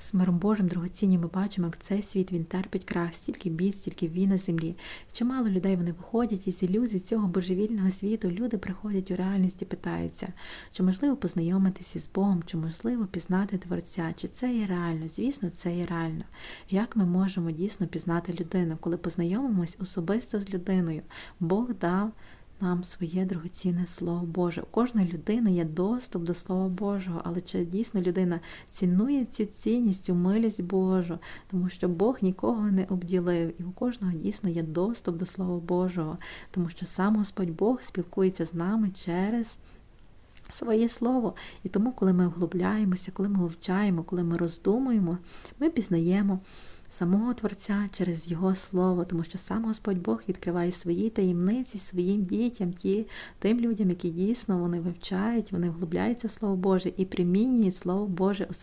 з миром Божим дорогоцінні ми бачимо, як цей світ він терпить крах, стільки бід, стільки війн на землі. Чимало людей вони виходять із ілюзій цього божевільного світу. Люди приходять у реальність і питаються, чи можливо познайомитися з Богом, чи можливо пізнати Творця, чи це є реально? Звісно, це є реально. Як ми можемо дійсно пізнати людину, коли познайомимось особисто з людиною? Бог дав нам своє дорогоцінне Слово Боже. У кожної людини є доступ до Слова Божого, але чи дійсно людина цінує цю цінність, милість Божу, тому що Бог нікого не обділив, і у кожного дійсно є доступ до Слова Божого, тому що сам Господь Бог спілкується з нами через. Своє слово. І тому, коли ми вглубляємося, коли ми вивчаємо, коли ми роздумуємо, ми пізнаємо самого Творця через Його Слово, тому що сам Господь Бог відкриває свої таємниці своїм дітям, ті, тим людям, які дійсно вони вивчають, вони вглубляються в Слово Боже і примінюють Слово Боже у